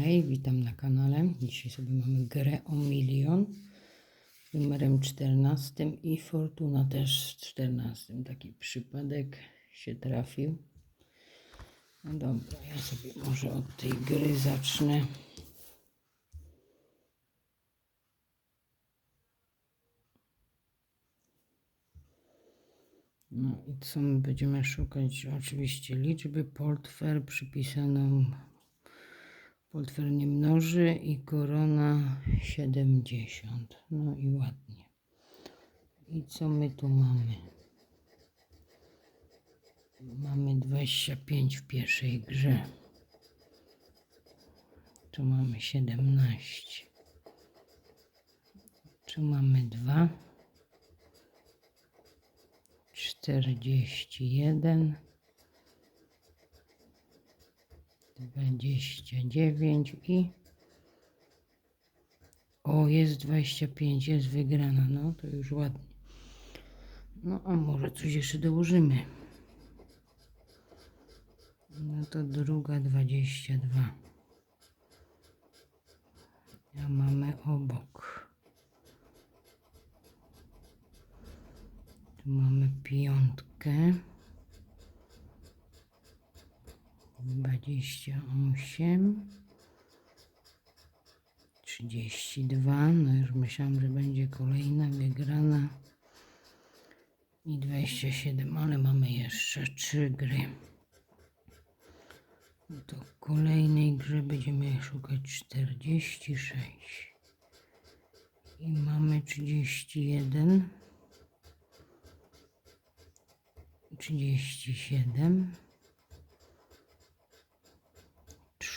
Hej, witam na kanale. Dzisiaj sobie mamy grę o milion z numerem 14 i Fortuna też z 14. Taki przypadek się trafił. No dobra, ja sobie może od tej gry zacznę. No i co my będziemy szukać? Oczywiście liczby, portfel przypisaną Portfel nie mnoży i korona 70. No i ładnie. I co my tu mamy? Mamy 25 w pierwszej grze. Tu mamy 17. Tu mamy 2. 41. 29 i o jest 25 jest wygrana no to już ładnie. No a może coś jeszcze dołożymy? No to druga 22 a mamy obok. Tu mamy piątkę dwadzieścia osiem, trzydzieści dwa. No już myślałam, że będzie kolejna wygrana i dwadzieścia siedem, ale mamy jeszcze trzy gry. No to w kolejnej grze będziemy szukać czterdzieści sześć i mamy trzydzieści jeden, trzydzieści siedem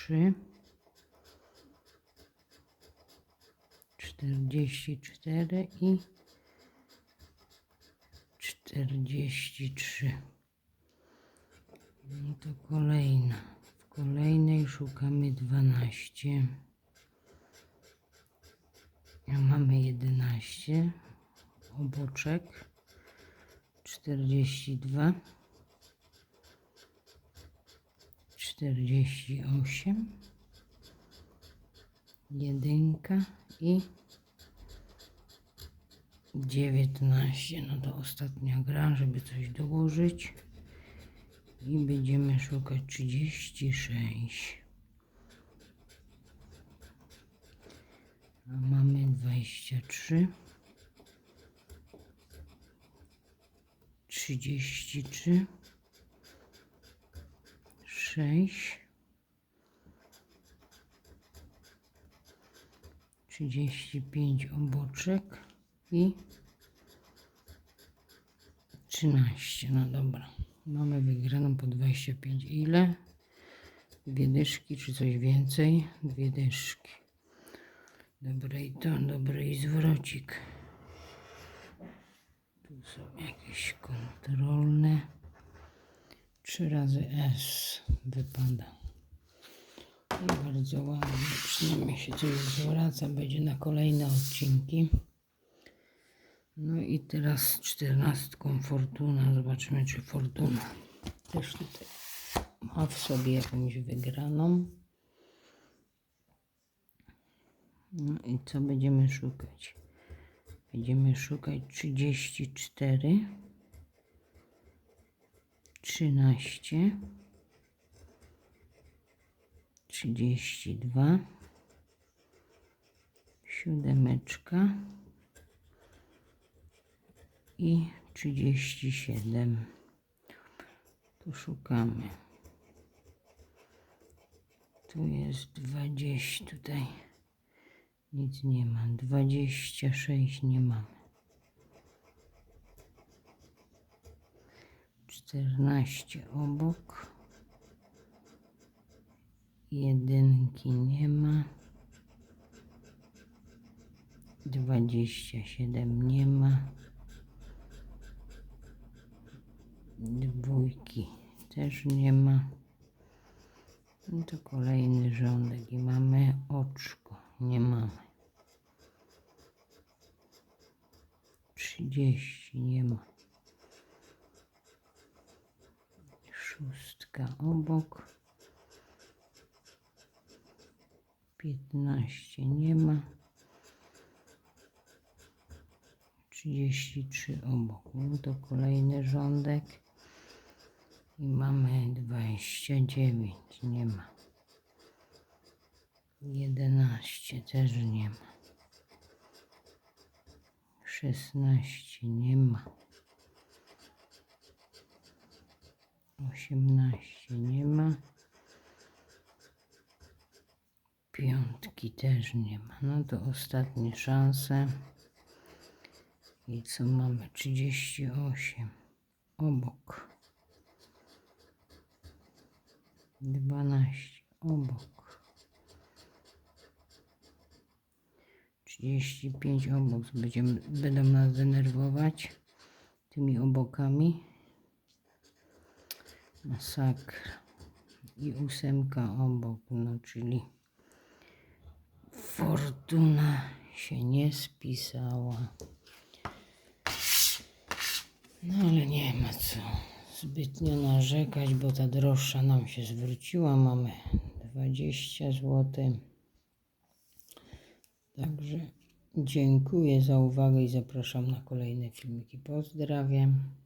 trzy, czterdzieści cztery i czterdzieści trzy. No to kolejna. W kolejnej szukamy dwanaście. Mamy jedenaście. Oboczek. Czterdzieści dwa. 48 jedynka i 19 no to ostatnia gra żeby coś dołożyć. I będziemy szukać 36 a mamy 23 33 sześć, trzydzieści pięć oboczek i trzynaście. No dobra, mamy wygraną po dwadzieścia pięć. Ile? Dwie dyszki czy coś więcej? Dwie dyszki. Dobry i to, dobry i zwrocik. Tu są jakieś kontrolne. Trzy razy S wypada. Bardzo ładnie. Przynajmniej się coś zwraca. Będzie na kolejne odcinki. No i teraz czternastką Fortuna. Zobaczymy, czy Fortuna też tutaj ma w sobie jakąś wygraną. No i co będziemy szukać? Będziemy szukać 34 trzynaście, trzydzieści dwa, siódemeczka i trzydzieści siedem. Tu szukamy. Tu jest dwadzieścia, tutaj nic nie ma. Dwadzieścia sześć nie mamy. 14 obok. Jedynki nie ma. 27 nie ma. Dwójki też nie ma. No to kolejny rządek i mamy oczko. Nie mamy. 30 nie ma. Szóstka obok. 15 nie ma. 33 obok. No to kolejny rządek. I mamy 29. Nie ma. 11 też nie ma. 16 nie ma. 18 nie ma. Piątki też nie ma. No to ostatnie szanse. I co mamy? 38 obok. 12 obok. 35 obok. Będziemy, będą nas denerwować tymi obokami. Masakra. I ósemka obok, no czyli fortuna się nie spisała. No ale nie ma co zbytnio narzekać, bo ta droższa nam się zwróciła. Mamy 20 zł. Także dziękuję za uwagę i zapraszam na kolejne filmiki. Pozdrawiam.